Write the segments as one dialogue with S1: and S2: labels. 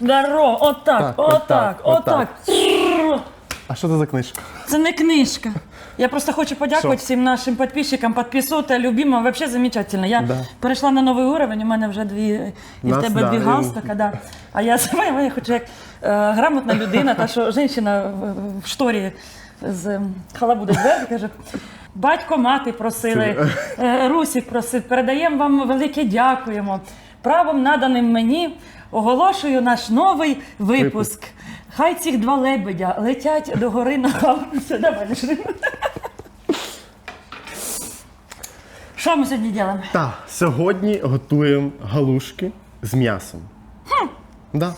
S1: Здорово, отак,
S2: Так,
S1: отак,
S2: отак,
S1: отак.
S2: А що це за книжка?
S1: Це не книжка. Я просто хочу подякувати
S2: Що?
S1: всім нашим підписчикам, підписуйте, любимо. Вообще замечательно. Я
S2: Да.
S1: перейшла на новий уровень, у мене вже дві, і в
S2: Нас,
S1: тебе
S2: да,
S1: дві
S2: і-
S1: галстука, да. А я я хочу як е, грамотна людина, та що жінка в, в шторі з ем, халабуди двері каже. Батько, мати просили, е, Русік просив, передаємо вам велике дякуємо. Правом наданим мені оголошую наш новий випуск. Хай цих два лебедя летять до гори на Все, давай, Лешин. Що ми сьогодні робимо?
S2: Так, сьогодні готуємо галушки з м'ясом. Да,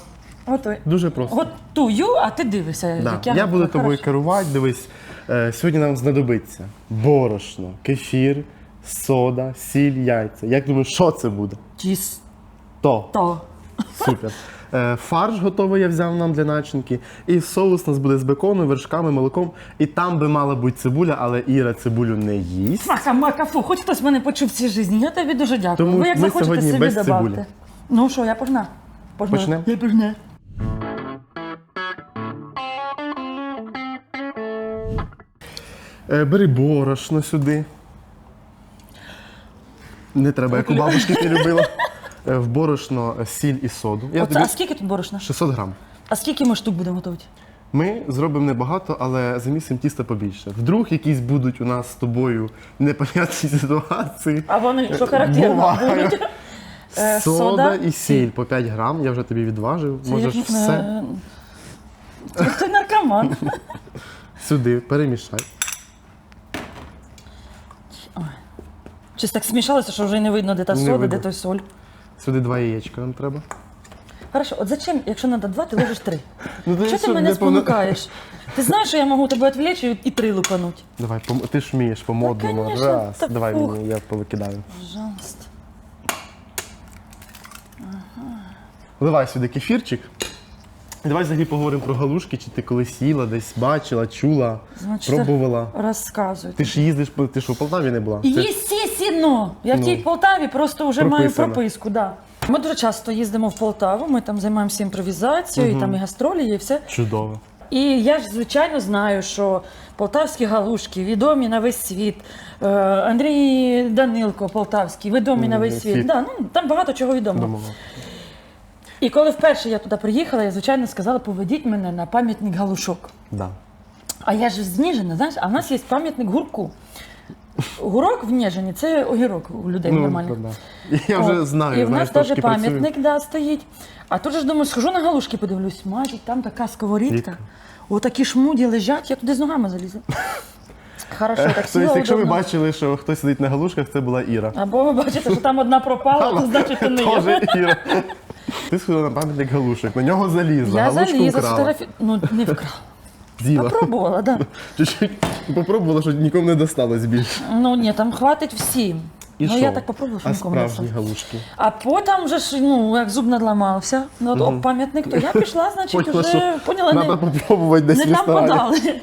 S1: Готуй.
S2: дуже просто.
S1: Готую, а ти дивишся.
S2: Да.
S1: як
S2: Я,
S1: я
S2: буду тобою
S1: Хорошо.
S2: керувати. Дивись, е, сьогодні нам знадобиться борошно, кефір, сода, сіль, яйця. Як думаєш, що це буде?
S1: Тісто.
S2: То. Супер. Е, Фарш готовий я взяв нам для начинки. І соус у нас буде з беконом, вершками, молоком. І там би мала бути цибуля, але Іра цибулю не їсть.
S1: Мака, мака, фу, хоч хтось мене почув в цій житті. Я тобі дуже дякую.
S2: Тому
S1: Ви як
S2: ми
S1: захочете
S2: сьогодні
S1: собі
S2: без
S1: добавте.
S2: цибулі.
S1: Ну що, я пожна. Пожна.
S2: Почнемо?
S1: Я пожна.
S2: Е, Бери борошно сюди. Не треба, як у бабушки ти любила. Е, В борошно е, сіль і соду. Я
S1: Оце,
S2: тобі
S1: а скільки тут борошна?
S2: 600 грам.
S1: А скільки ми штук будемо готувати?
S2: Ми зробимо небагато, але замісимо тіста побільше. Вдруг якісь будуть у нас з тобою непонятні ситуації.
S1: А вони, що характерно,
S2: Буває.
S1: будуть. Е,
S2: Сода, і сіль по 5 грам. Я вже тобі відважив.
S1: Це
S2: Можеш
S1: як,
S2: все
S1: е, Ти наркоман.
S2: сюди перемішай.
S1: Щось так смішалося, що вже й не видно, де та
S2: Не
S1: сода,
S2: видно.
S1: де той соль.
S2: Сюди два яєчка нам треба.
S1: Хорошо, от зачем, якщо треба два, ти ложиш три?
S2: Ну,
S1: Чого ти мене спонукаєш? Ти знаєш, що я можу тебе відвлечь і- три лупануть?
S2: Давай, пом- ти ж вмієш по модному.
S1: конечно,
S2: Раз.
S1: та
S2: Давай
S1: фух.
S2: мені, я повикидаю.
S1: Пожалуйста.
S2: Вливай сюди кефірчик. Давай взагалі поговоримо про галушки, чи ти колись їла, десь бачила, чула,
S1: Значить,
S2: пробувала.
S1: Розказуй.
S2: Ти ж їздиш, по- ти що, в Полтаві не була? Це-
S1: Єстественно! Я в
S2: Ну.
S1: тій Полтаві просто вже маю
S2: Прописано.
S1: прописку. Да. Ми дуже часто їздимо в Полтаву, ми там займаємося імпровізацією, і там і гастролі, і все.
S2: Чудово.
S1: І я ж звичайно знаю, що полтавські галушки відомі на весь світ. Е, Андрій Данилко Полтавський, відомий на весь світ.
S2: світ.
S1: Да, ну, там багато чого відомого.
S2: Домовила.
S1: І коли вперше я туди приїхала, я звичайно сказала, поведіть мене на пам'ятник галушок.
S2: Да.
S1: А я ж з Ніжина, знаєш, а в нас є пам'ятник гурку. Гурок в Ніжині це огірок у людей нормальних.
S2: Ну, да. Я вже
S1: От.
S2: знаю,
S1: І в
S2: знаєш,
S1: нас
S2: трошки
S1: пам'ятник да, стоїть. А тут же ж думаю, схожу на галушки, подивлюсь, мать, там така сковорідка. Отакі шмуді лежать, я туди з ногами залізу. Хорошо, так сіла
S2: Тобто, якщо ви
S1: удобно.
S2: бачили, що хтось сидить на галушках, це була Іра.
S1: Або ви бачите, що там одна пропала, то значить то не
S2: Тоже
S1: я.
S2: Іра. Ти сходила на пам'ятник галушок, на нього залізла,
S1: Я
S2: галушку
S1: залізла, сфотографі... Ну, не вкрала.
S2: З'їла.
S1: Попробувала, так. Да.
S2: Чуть-чуть попробувала, що нікому не досталось більше.
S1: Ну ні, там хватить всім.
S2: І
S1: ну
S2: що?
S1: я так попробувала, що
S2: А
S1: нікому не
S2: справжні
S1: досталось.
S2: галушки.
S1: А потім вже ж, ну, як зуб надламався, ну, от, пам'ятник, то я пішла, значить,
S2: Поняла,
S1: вже
S2: що
S1: поняла,
S2: Треба
S1: не,
S2: попробувати десь в
S1: не там
S2: ресторані.
S1: подали.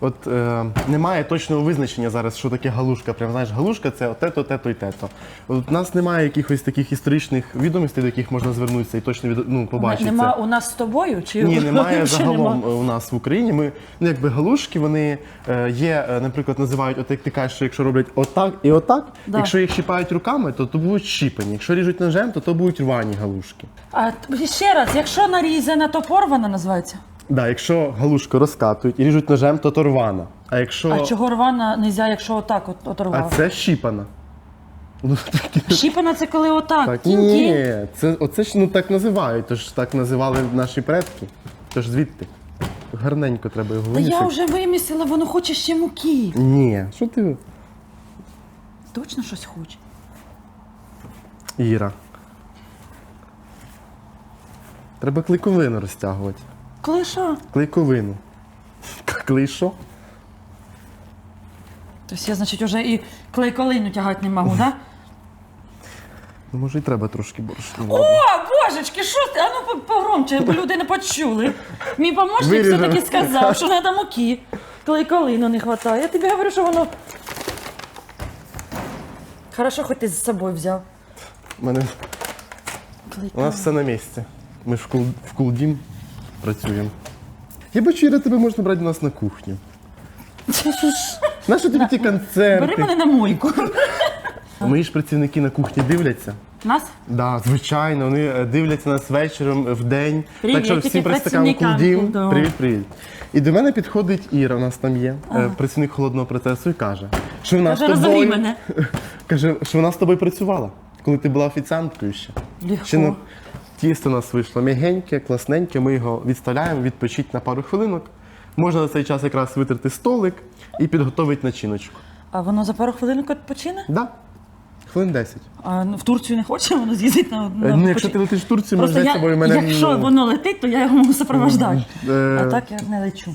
S2: От е, немає точного визначення зараз, що таке галушка. Прям знаєш, галушка це те-то, те-то і те-то. От у нас немає якихось таких історичних відомостей, до яких можна звернутися і точно від, ну, побачити.
S1: Нема у нас з тобою? Чи
S2: Ні, немає
S1: Чи
S2: загалом
S1: нема?
S2: у нас в Україні. Ми ну якби галушки, вони е, є, е, наприклад, називають, от як ти кажеш, що якщо роблять отак і отак,
S1: Да.
S2: якщо їх щіпають руками, то то будуть щіпані. Якщо ріжуть ножем, то то будуть рвані галушки.
S1: А ще раз, якщо нарізана, то порвана називається.
S2: Да, якщо галушку розкатують і ріжуть ножем, то то рвана. А якщо
S1: А чого рвана не можна, якщо отак от,
S2: а
S1: оторвав?
S2: це щіпана. Ну, такі-
S1: Щіпана це коли отак.
S2: Так,
S1: кінь-кінь.
S2: ні, це оце ж ну так називають, тож так називали наші предки. Тож звідти. Гарненько треба його
S1: Та я
S2: вимісити.
S1: вже вимісила, воно хоче ще муки.
S2: Ні, що ти?
S1: Точно щось хоче.
S2: Іра. Треба клейковину розтягувати.
S1: Коли що?
S2: Клейковину. Клей що?
S1: Тобто я, значить, вже і клейколину тягати не можу, так?
S2: Ну, може, і треба трошки борошна.
S1: О, божечки, що ти? А ну по- погромче, бо люди не почули. Мій помощник
S2: Виріжемо.
S1: все-таки сказав, що треба муки. Клейколину не вистачає. Я тобі говорю, що воно. Хорошо, хоч ти з собою взяв.
S2: У мене у
S1: Клейколину.
S2: нас все на місці. Ми ж в, кул, в кулдім працюємо. Я бачу, Іра, тебе можна брати до нас на кухню. Наші тобі ті
S1: Бери
S2: концерти.
S1: мене на мойку.
S2: Мої ж працівники на кухні дивляться.
S1: Нас?
S2: Да, звичайно, вони е, дивляться нас вечором в день. так що всім представникам
S1: працівникам
S2: Кулдім.
S1: Кулдому.
S2: Привіт, привіт. І до мене підходить Іра, у нас там є, е, працівник холодного процесу, і каже, що вона з
S1: Каже, розогрій
S2: тобою
S1: мене.
S2: каже, що вона з тобою працювала, коли ти була офіціанткою ще.
S1: Легко.
S2: Ще не тісто у нас вийшло м'ягеньке, класненьке. Ми його відставляємо, відпочить на пару хвилинок. Можна на цей час якраз витерти столик і підготовити начиночку.
S1: А воно за пару хвилин відпочине?
S2: Да. Хвилин 10.
S1: А ну, в Турцію не хоче, воно з'їздить на, на
S2: Е, Ну, якщо ти летиш в Турцію, взяти з собою мене.
S1: якщо
S2: ну,
S1: воно летить, то я його можу супроводжати.
S2: е,
S1: А так я не лечу.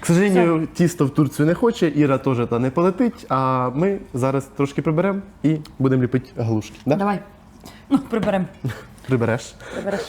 S2: К сожалению, тісто в Турцію не хоче, Іра теж та не полетить, а ми зараз трошки приберемо і будемо ліпити галушки. Да?
S1: Давай. Ну, приберемо.
S2: Прибереш.
S1: Прибереш.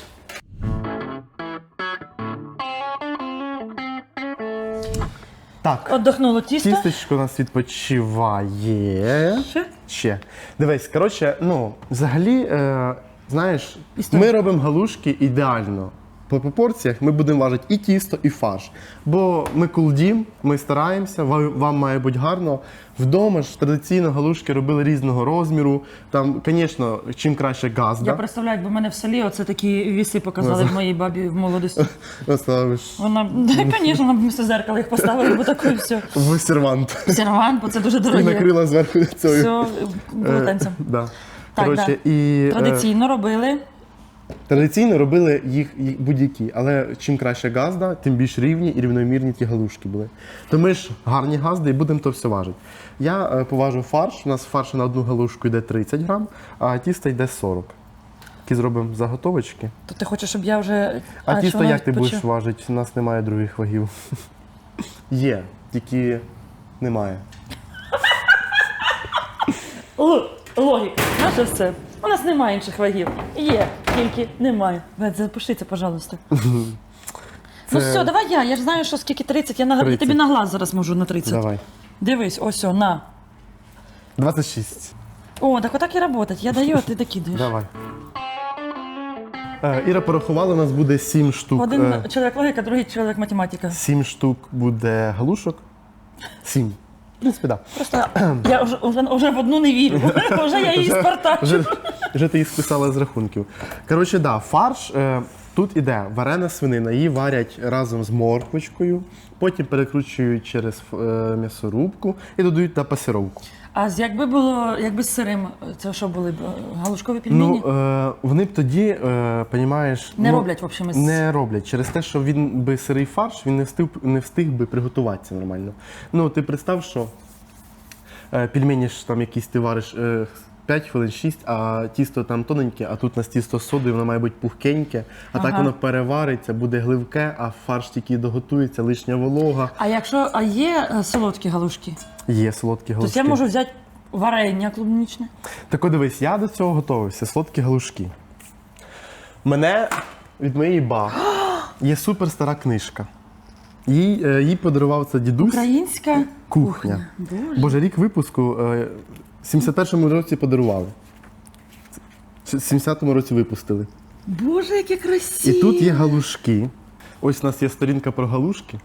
S2: Так,
S1: Отдохнуло тісто.
S2: тістечко у нас відпочиває.
S1: Ще?
S2: Ще. Дивись, коротше, ну, взагалі, е, знаєш,
S1: Історія.
S2: ми робимо галушки ідеально. По пропорціях ми будемо важити і тісто, і фарш. Бо ми кулдім, ми стараємося, ва- вам має бути гарно. Вдома ж традиційно галушки робили різного розміру. Там, звісно, чим краще газда.
S1: Я представляю, якби мене в селі оце такі віси показали в моїй бабі в молодості.
S2: Поставиш
S1: Вона, да, звісно, вона б місце зеркало їх поставили, бо такий все.
S2: в сервант.
S1: Сервант, бо це дуже
S2: І
S1: дороге.
S2: накрила зверху цього.
S1: Все полотенцем.
S2: Да.
S1: Так,
S2: Коротше,
S1: да.
S2: і, е,
S1: Традиційно робили.
S2: Традиційно робили їх, будь-які, але чим краще газда, тим більш рівні і рівномірні ті галушки були. То ми ж гарні газди і будемо то все важити. Я е, поважу фарш. У нас фарш на одну галушку йде 30 грам, а тісто йде 40. Які зробимо заготовочки.
S1: То ти хочеш, щоб я вже.
S2: А,
S1: чи
S2: тісто як ти
S1: відпочи-
S2: будеш важити? У нас немає других вагів. Є, тільки немає.
S1: Логіка. Наше все. У нас немає інших вагів. Є, тільки немає. Вед, запишіться, пожалуйста. Ну все, давай я. Я ж знаю, що скільки 30. Я, на... я тобі на глаз зараз можу на 30.
S2: Давай.
S1: Дивись, ось о, на.
S2: 26.
S1: О, так отак і работать. Я даю, а ти докидаєш.
S2: Давай. Е, Іра порахувала, у нас буде сім штук.
S1: Один
S2: е,
S1: чоловік логіка, другий чоловік математика.
S2: Сім штук буде галушок. Сім принципі, так.
S1: Просто я вже, вже, вже в одну не вірю. Вже я її спартачу.
S2: Вже, вже ти їх списала з рахунків. Коротше, да, фарш. Е, тут іде варена свинина, її варять разом з морквочкою, потім перекручують через е, м'ясорубку і додають на пасіровку.
S1: А якби було, якби з сирим, це що були б галушкові пельмені?
S2: Ну, е, вони б тоді, е, понімаєш,
S1: Не
S2: ну,
S1: роблять, в общем, із-
S2: Не роблять. Через те, що він би сирий фарш, він не встиг, не встиг би приготуватися нормально. Ну, ти представ, що е, пельмені ж там якісь ти вариш е, 5 хвилин, 6, а тісто там тоненьке, а тут у нас тісто з содою, воно має бути пухкеньке, а так воно перевариться, буде гливке, а фарш тільки доготується, лишня волога.
S1: А якщо а є е, солодкі галушки,
S2: Є солодкі галушки.
S1: то я можу взяти варення клубнічне.
S2: Так от дивись, я до цього готувався, солодкі галушки. Мене від моєї баб є супер стара книжка. Їй, е, їй подарував це дідусь
S1: Українська
S2: кухня.
S1: Боже.
S2: Боже, рік випуску е, в 71-му році подарували. В 70-му році випустили.
S1: Боже, які красиві.
S2: І тут є галушки. Ось у нас є сторінка про галушки.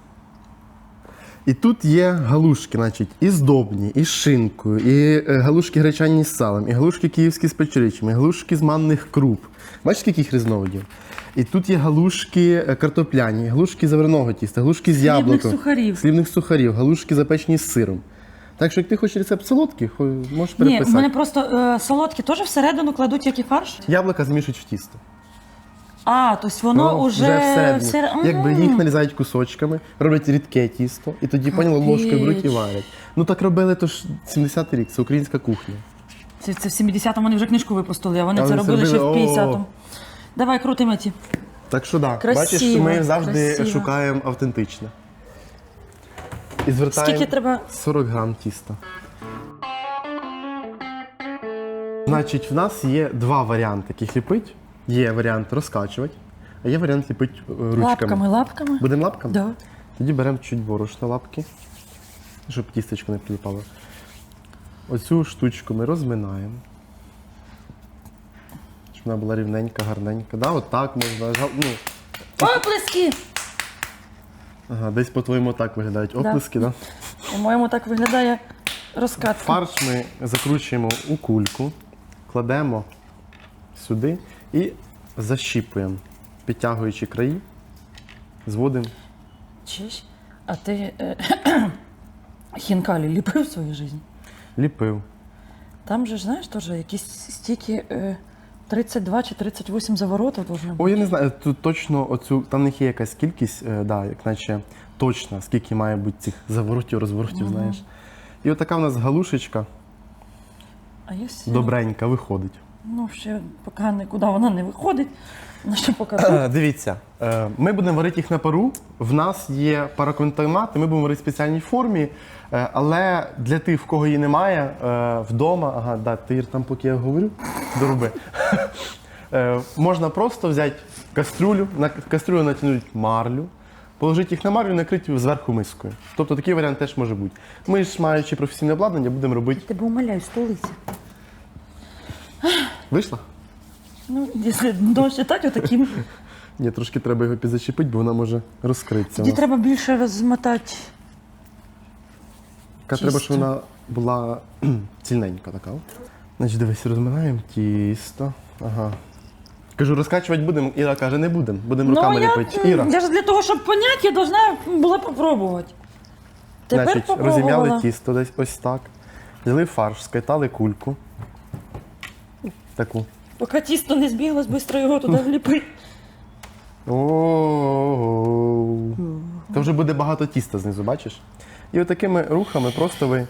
S2: І тут є галушки, значить, і здобні, і з шинкою, і е, галушки гречані з салом, і галушки київські з печеричами, і галушки з манних круп. Бачите, їх різновидів? І тут є галушки е, картопляні, галушки заварного тіста, галушки з яблуком,
S1: сухарів.
S2: слівних сухарів, галушки запечені з сиром. Так що, як ти хочеш рецепт солодких, хо- можеш
S1: Ні,
S2: переписати.
S1: в мене просто е, солодкі теж всередину кладуть як і фарш.
S2: Яблука змішують в тісто.
S1: А, тобто воно
S2: Ну,
S1: вже,
S2: всередині.
S1: всер-
S2: Якби їх нарізають кусочками, роблять рідке тісто, і тоді поняли, ложкою беруть і варять. Ну так робили то ж 70-й рік, це українська кухня.
S1: Це, це в 70-му вони вже книжку випустили, а вони
S2: А
S1: це робили ще в
S2: зробили, о.
S1: 50-му. Давай, крутимо ті.
S2: Так що так, да,
S1: Красиво,
S2: бачиш, ми завжди
S1: красиво.
S2: шукаємо автентичне. І звертаємо
S1: Скільки треба?
S2: 40 грам тіста. Значить, в нас є два варіанти, яких ліпить. Є варіант розкачувати, а є варіант ліпити е, ручками.
S1: Лапками, лапками.
S2: Будемо лапками?
S1: Да.
S2: Тоді беремо чуть борошна лапки, щоб тістечко не прилипало. Оцю штучку ми розминаємо. Щоб вона була рівненька, гарненька. Да, от так можна. Ну,
S1: Оплески!
S2: Ага, десь по-твоєму так виглядають оплески, да?
S1: По-моєму, так виглядає розкатка.
S2: Фарш ми закручуємо у кульку, кладемо сюди і защіпуємо, підтягуючи краї, зводимо.
S1: Чиш? А ти е, хінкалі ліпив в своїй житті?
S2: Ліпив.
S1: Там же, ж, знаєш, теж якісь стільки е, 32 чи 38 заворотів должно бути.
S2: О, я не знаю, тут точно оцю, там в них є якась кількість, е, да, як наче точно, скільки має бути цих заворотів, розворотів, знаєш. І отака в нас галушечка
S1: А я сі-
S2: добренька виходить.
S1: Ну, ще поки нікуди вона не виходить. На що покажу.
S2: Е, Дивіться, е, ми будемо варити їх на пару. В нас є пароконтагмати, ми будемо варити в спеціальній формі. Е, Але для тих, в кого її немає, е, вдома, ага, да, ти там, поки я говорю, дороби. Е, Можна просто взяти кастрюлю, на кастрюлю натягнути марлю, положити їх на марлю і накрити зверху мискою. Тобто такий варіант теж може бути. Ми ж, маючи професійне обладнання, будемо робити.
S1: Тебе умоляю, столиця.
S2: Вийшла?
S1: Ну, якщо так, отаким.
S2: Ні, трошки треба його підзачепити, бо вона може розкритися.
S1: Тоді треба більше розмотати.
S2: Така треба, щоб вона була цільненька така. Значить, дивись, розминаємо тісто. Ага. Кажу, розкачувати будемо. Іра каже, не будемо. Будемо руками
S1: ну, я,
S2: ліпити. Іра.
S1: я ж для того, щоб поняти, я должна була попробувати. Тепер
S2: Значить,
S1: попробувала.
S2: розім'яли тісто десь ось так. Взяли фарш, скатали кульку. Таку.
S1: Поки тісто не збіглось, швидко його туди вліпи.
S2: О, То вже буде багато тіста знизу, бачиш? І отакими рухами просто ви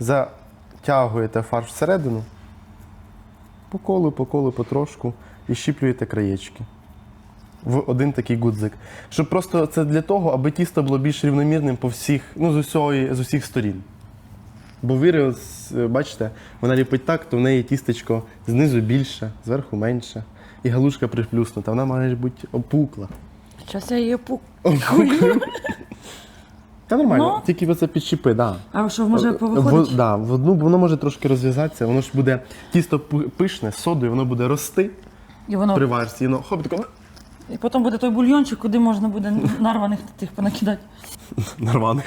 S2: затягуєте фарш всередину, по колу, по колу, потрошку, і щіплюєте краєчки. В один такий гудзик. Щоб просто це для того, аби тісто було більш рівномірним по всіх, ну, з, усього, з усіх сторін. Бо віри, е, бачите, вона ліпить так, то в неї тістечко знизу більше, зверху менше. І галушка приплюснута, вона має бути опукла.
S1: Зараз я її пук.
S2: Та нормально,
S1: Ну.
S2: тільки оце підщіпи, да.
S1: А що, може
S2: В,
S1: повиходить?
S2: да, в одну воно може трошки розв'язатися, воно ж буде тісто пишне, з содою, воно буде рости
S1: І воно.
S2: при варці, і воно хоп, тако
S1: І потім буде той бульйончик, куди можна буде нарваних тих понакидати.
S2: нарваних.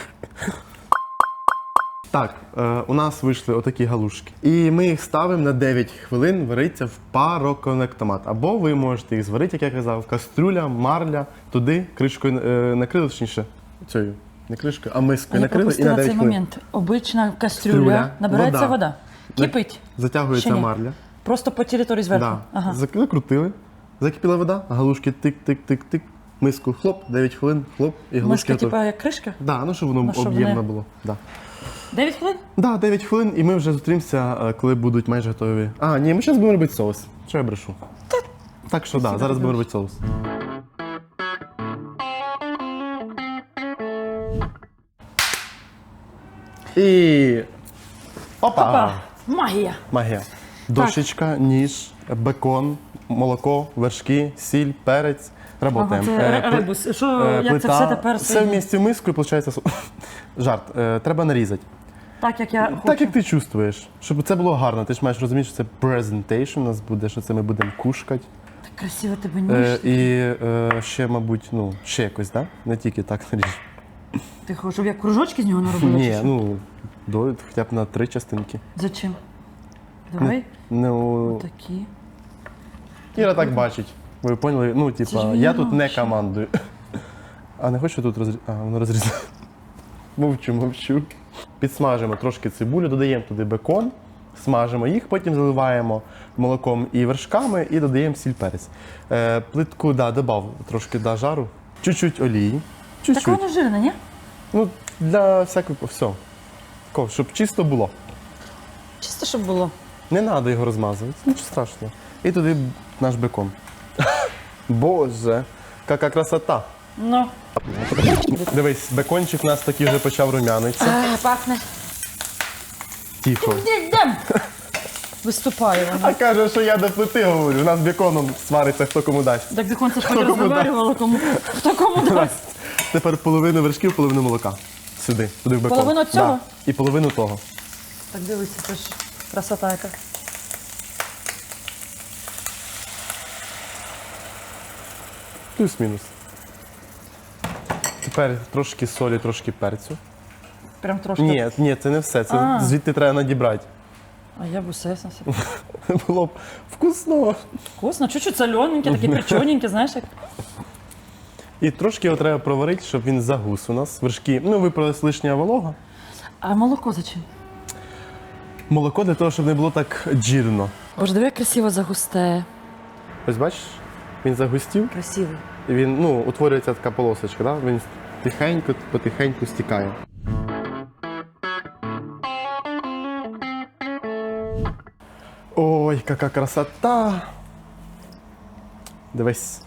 S2: Так, е, у нас вийшли отакі галушки. І ми їх ставимо на 9 хвилин вариться в пароконектомат. Або ви можете їх зварити, як я казав, кастрюля, марля, туди кришкою е, накрили, точніше, цією, не кришкою, а мискою накрили і на 9
S1: цей
S2: хвилин.
S1: момент. Обична кастрюля,
S2: Кастрюля,
S1: набирається
S2: вода.
S1: вода. Кипить.
S2: Затягується
S1: Ще ні?
S2: марля.
S1: Просто по території зверху.
S2: Да.
S1: Ага.
S2: Зак- Закрутили, закипіла вода, галушки тик-тик-тик-тик, миску хлоп, 9 хвилин, хлоп, і галушки.
S1: Миска,
S2: готові.
S1: типа, як кришка.
S2: Да, ну щоб воно
S1: Ну, щоб
S2: об'ємно
S1: вони-
S2: було. Да.
S1: 9 хвилин?
S2: Да, 9 хвилин, і ми вже зустрімося, е, коли будуть майже готові. А, ні, ми зараз будемо робити соус. Що я брешу? Так що да, зараз будемо робити соус. І. Опа!
S1: Опа, магія.
S2: Магія. Дощечка, ніж, бекон, молоко, вершки, сіль, перець. Работаємо.
S1: Ага, це
S2: Е,
S1: ребус. Що,
S2: е,
S1: як це все тепер
S2: Все в місці миску і виходить жарт. Треба нарізати.
S1: Так, як я хочу.
S2: Так як ти чувствуєш, щоб це було гарно. Ти ж маєш розуміти, що це presentation у нас буде, що це ми будемо кушкати.
S1: Так красиво тебе ніж.
S2: Е, і е, ще, мабуть, ну, ще якось, так? Да? Не тільки так наріж.
S1: Ти хочеш, щоб я кружочки з нього наробила?
S2: Ні, ну, до, хоча б на три частинки.
S1: Зачем? Давай.
S2: Ну,
S1: Такі.
S2: Іра так бачить. Ви поняли? Ну, типа, я тут не командую. А не хочу тут розрізати. А, воно розрізає. Мовчу, мовчу. Підсмажимо трошки цибулю, додаємо туди бекон, смажимо їх, потім заливаємо молоком і вершками і додаємо сіль перець. Е, плитку, да, додав трошки да, жару, чуть-чуть олії.
S1: Так
S2: Чуть-чуть.
S1: воно жирне, ні?
S2: Ну, для всякого, все. Тако, щоб чисто було.
S1: Чисто, щоб було.
S2: Не треба його розмазувати, нічого страшного. І туди наш бекон. Боже, яка красота.
S1: Ну.
S2: Дивись, бекончик у нас такий вже почав румянитися.
S1: А, пахне.
S2: Тихо.
S1: Йдем! Виступає воно.
S2: А каже, що я до плити говорю. У нас беконом свариться, хто кому дасть.
S1: Так бікон це ж розговарювало, кому. Хто кому дасть?
S2: Тепер половину вершків, половину молока. Сюди, туди в бекон.
S1: Половину цього?
S2: Да. І половину того.
S1: Так дивися, це ж красота яка.
S2: Плюс-мінус. Тепер трошки солі, трошки перцю.
S1: Прям трошки.
S2: Ні, ні, це не все. Це
S1: А.
S2: звідти треба надібрати.
S1: А я б усе собі.
S2: Було б вкусно.
S1: Вкусно, чуть-чуть солененький, такий перчоненький, знаєш, як.
S2: І трошки його треба проварити, щоб він загус у нас. Вершки, ну, випарилась лишня волога.
S1: А молоко зачем?
S2: Молоко для того, щоб не було так джірно.
S1: Боже, диви, як красиво загусте.
S2: Ось бачиш, він загустів,
S1: Красивий.
S2: І він ну, утворюється така полосочка, да? він тихенько, потихеньку стікає. Ой, яка красота! Дивись.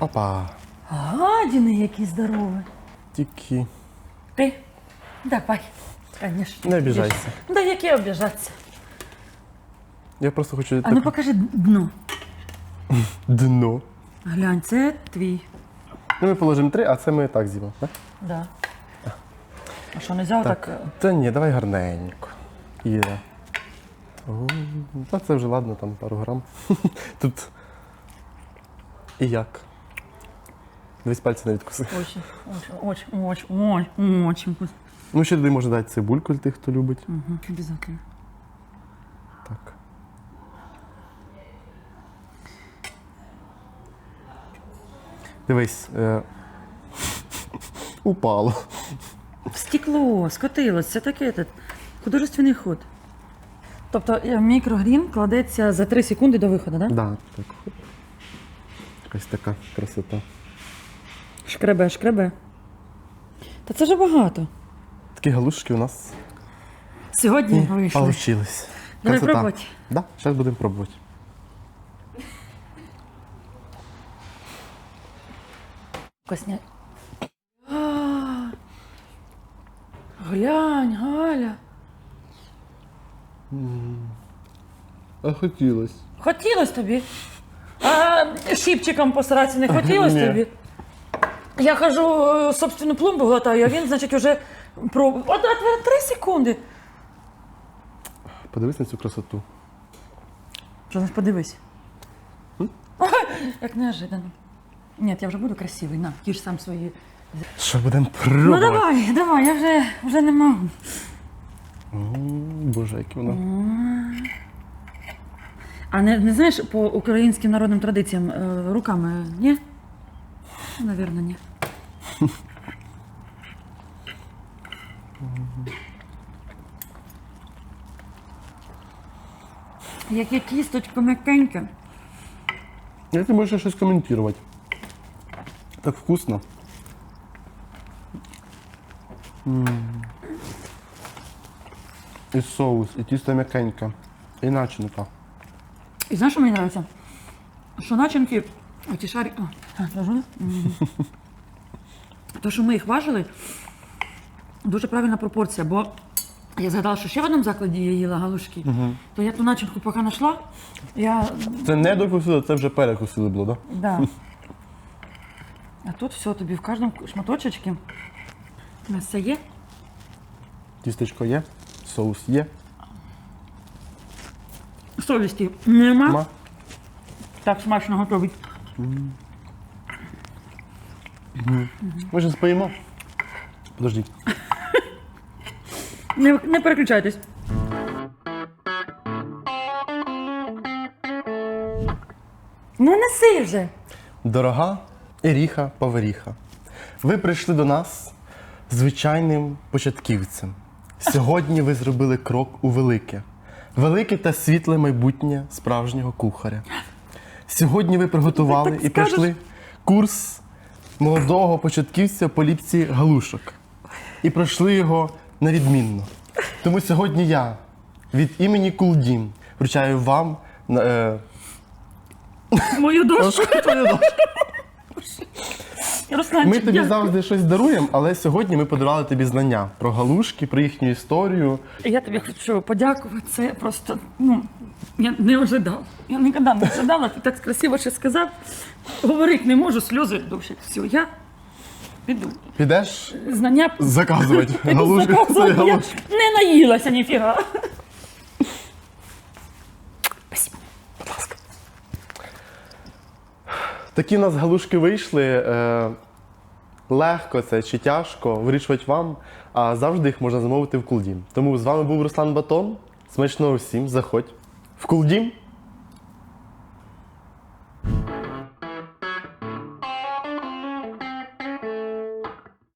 S2: Опа.
S1: Гадіни які здорові.
S2: Тільки.
S1: Ти? Давай. Конечно.
S2: Не обіжайся.
S1: Да які обіжатися?
S2: Я просто хочу
S1: А ну покажи дно.
S2: дно.
S1: Глянь, це твій.
S2: Ну, ми положимо три, а це ми так з'їмо. Так?
S1: Да. А що, не взяв так? Е,
S2: Та ні, давай гарненько. Іра. О, Та це вже ладно, там пару грам. Тут. І як? Дивись пальці не відкуси.
S1: Очень, очень, очень, очень, очень, очень.
S2: Ну, ще туди можна дати цибульку для тих, хто любить.
S1: Угу, обязательно.
S2: Дивись. Е... Упало.
S1: В стекло, скотилось, це таке этот, художественний ход. Тобто е, мікрогрін кладеться за 3 секунди до виходу, так? Да?
S2: Да, так. Якась така красота.
S1: Шкребе, шкребе. Та це вже багато.
S2: Такі галушки у нас
S1: Сьогодні вийшли.
S2: получились.
S1: Давай
S2: Красота.
S1: пробувати.
S2: Да, зараз будемо пробувати.
S1: Вкусня. А, Глянь, Галя.
S2: А хотілось.
S1: Хотілось тобі. А щіпчиком посратися не хотілось
S2: Ні.
S1: тобі. Я хожу, е, собственну пломбу глотаю, а він, значить, уже от, от, три секунди.
S2: Подивись на цю красоту.
S1: Що значить, подивись. Як неожиданно. Ні, я вже буду красивий, на, ті ж сам свої.
S2: Що будемо
S1: Ну
S2: пробувати?
S1: давай, давай, я вже, вже не можу.
S2: М, Боже, яке воно.
S1: А не, не знаєш по українським народним традиціям е, руками, ні? Ну, Навірно, ні. Яке кісточко м'якеньке.
S2: Я ти можеш щось коментувати. Так вкусно. М. І соус, і тісто м'якеньке, і начинка.
S1: І знаєш, що мені подобається? Що начинки, оті шарі. То, що ми їх важили, дуже правильна пропорція, бо я згадала, що ще в одному закладі я їла галушки, то я ту начинку поки знайшла, я
S2: Це не докусили, це вже перекусили було, так? Да?
S1: Да. А тут все тобі в кожному шматочечці. М'ясо є.
S2: Тістечко є, соус є.
S1: Совісті нема.
S2: Ма.
S1: Так смачно готовить.
S2: Ми ж споїмо. Подождіть.
S1: Не, не переключайтесь. Ну неси вже.
S2: Дорога Еріха Паверіха, ви прийшли до нас звичайним початківцем. Сьогодні ви зробили крок у велике, велике та світле майбутнє справжнього кухаря. Сьогодні ви приготували
S1: так
S2: і пройшли курс молодого початківця по ліпці галушок. І пройшли його на відмінно. Тому сьогодні я від імені Кулдім вручаю вам е,
S1: Мою дошку. Русланчик,
S2: Ми тобі завжди щось даруємо, але сьогодні ми подарували тобі знання про галушки, про їхню історію.
S1: Я тобі хочу подякувати. Це просто ну, я не ожидав. Я ніколи не ожидала. Ти так красиво ще сказав. Говорити не можу, сльози душать. Все, я піду.
S2: Підеш
S1: Знання
S2: заказувати галушки.
S1: заказувати. Я
S2: галушки.
S1: не наїлася ніфіга.
S2: Такі у нас галушки вийшли. Е, легко це чи тяжко вирішувати вам, а завжди їх можна замовити в Кулдім. Тому з вами був Руслан Батон. Смачного всім, заходь. В Кулдім!